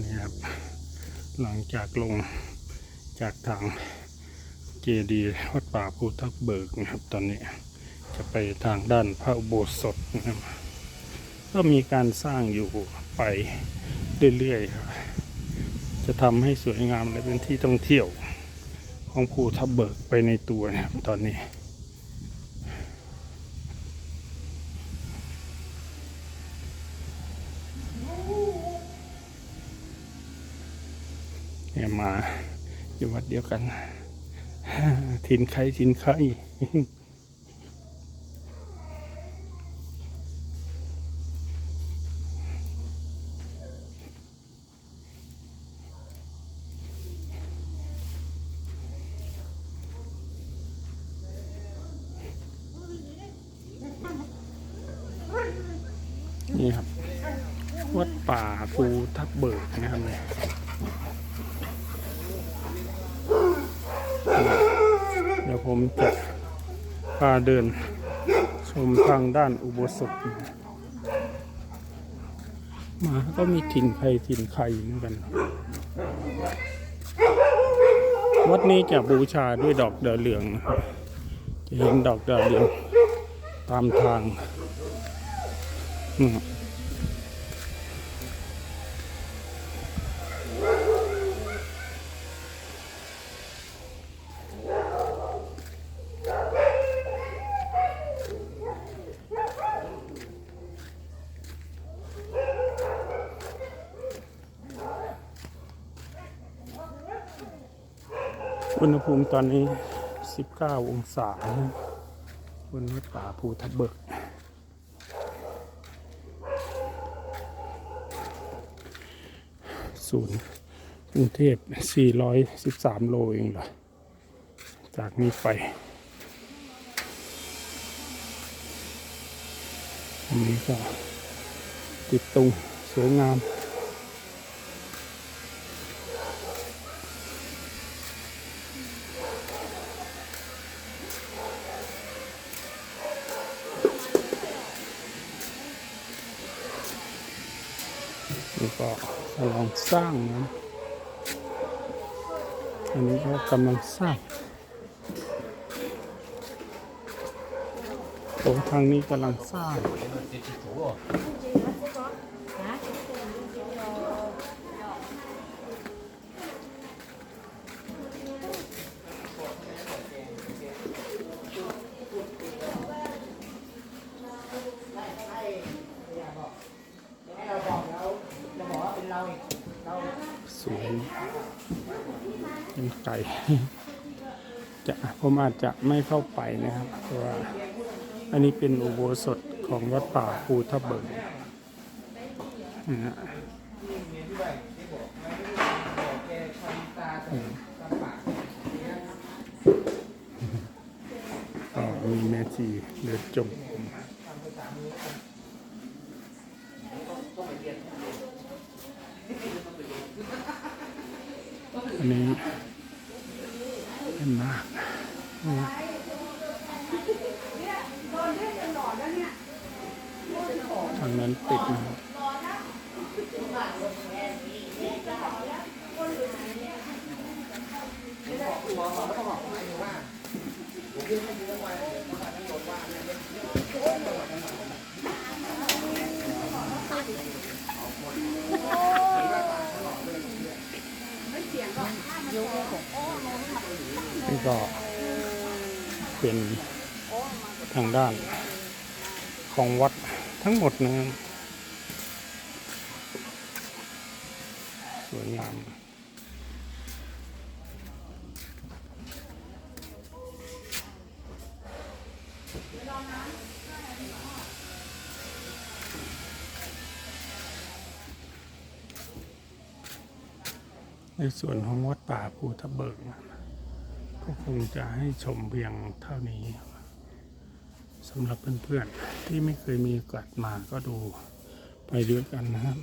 นี่ครับ หลังจากลงจากทางเจดีวัดป่าภูทับเบิกนะครับ ตอนนี้จะไปทางด้านพระอุโบสถนะครับ ก็มีการสร้างอยู่ไปเรื่อยๆครับจะทำให้สวยงามและเป็นที่ท่องเที่ยวของภูทับเบิกไปในตัวนะครับตอนนี้ มาอยู่วัดเดียวกัน ทินใครทินใครนี่ครับ วัดป่าภูทับเบิกนะครับเนี่ย เดี๋ยวผมจะพาเดิน ชมทางด้านอุโบสถมาก็มีถิ่นใครถิ่นใครเหมือนกัน วัดนี้จะบูชาด้วยดอกดาวเรืองนะครับจะเห็นดอกดาวเรืองตามทางอืม อุณหภูมิตอนนี้ 19 องศาบนวัดป่าภูทับเบิก ศูนย์กรุงเทพ 413 โลเองเหรอ จากนี้ไปอันนี้ก็ติดตรงสวยงาม นี่ก็กำลังสร้างนะอันนี้ก็กำลังสร้างตรงทางนี้กำลังสร้าง ให้เราบอกแล้วจะบอกว่าเป็นเราอีกเรา สวย เป็นไก่ จะผมอาจจะไม่เข้าไปนะครับ เพราะว่าอันนี้เป็นอุโบสถของวัดป่าภูทับเบิกนะฮะเมียที่ไหวที่บอกไม่ได้บอกแกทำตาแต่ตาปากก็มีแม่ชีเดินจงกรม อันนี้เป็นมากทางนั้นติดนะครับตัวเขาบอกไม่รู้ว่าผมยื่นให้ยืมไว้เดี๋ยวเขาจะโดนว่าเนี่ย นี่ ก็เป็นทางด้านของวัดทั้งหมดนะครับสวยงามในส่วนของวัดป่าภูทับเบิกนะ ก็คงจะให้ชมเพียงเท่านี้สำหรับเพื่อนๆที่ไม่เคยมีโอกาสมาก็ดูไปด้วยกันนะครับ